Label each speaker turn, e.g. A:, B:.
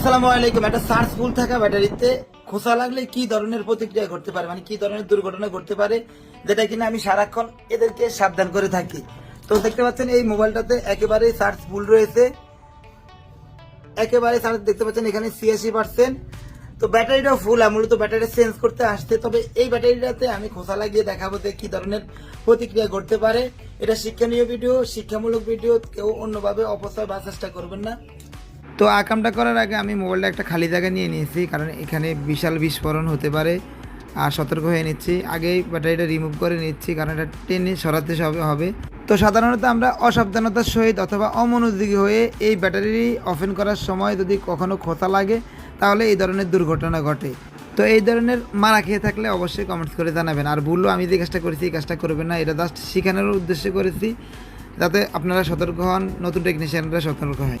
A: আসসালামু আলাইকুম। একটা চার্জ ফুল থাকা ব্যাটারিতে খোসা লাগলে কি ধরনের প্রতিক্রিয়া ঘটতে পারে? মানে কি ধরনের দুর্ঘটনা ঘটতে পারে? যেটা কিনা আমি সারাক্ষণ এদেরকে সাবধান করে থাকি। তো দেখতে পাচ্ছেন এই মোবাইলটাতে একেবারে চার্জ ফুল রয়েছে। একেবারে চার্জ দেখতে পাচ্ছেন এখানে ছিয়াশি পার্সেন্ট তো ব্যাটারিটাও ফুল মূলত ব্যাটারি চেঞ্জ করতে আসছে। তবে এই ব্যাটারিটাতে আমি খোসা লাগিয়ে দেখাবো যে কি ধরনের প্রতিক্রিয়া ঘটতে পারে। এটা শিক্ষণীয় ভিডিও শিক্ষামূলক ভিডিও কেউ অন্যভাবে অপচয় বা চেষ্টা করবেন না। তো আকামটা করার আগে আমি মোবাইলটা একটা খালি জায়গায় নিয়ে নিয়েছি, কারণ এখানে বিশাল বিস্ফোরণ হতে পারে। আর সতর্ক হয়ে নিচ্ছি। আগেই ব্যাটারিটা রিমুভ করে নিচ্ছি, কারণ এটা টেনে সরাতে হবে। তো সাধারণত আমরা অসাবধানতার সহিত অথবা অমনোযোগী হয়ে এই ব্যাটারি ওপেন করার সময় যদি কখনো খোঁতা লাগে, তাহলে এই ধরনের দুর্ঘটনা ঘটে। তো এই ধরনের মারা খেয়ে থাকলে অবশ্যই কমেন্টস করে জানাবেন। আর ভুলও আমি যে কাজটা করেছি, এই কাজটা করবেন না। এটা জাস্ট শেখানোর উদ্দেশ্যে করেছি, যাতে আপনারা সতর্ক হন, নতুন টেকনিশিয়ানরা সতর্ক হয়।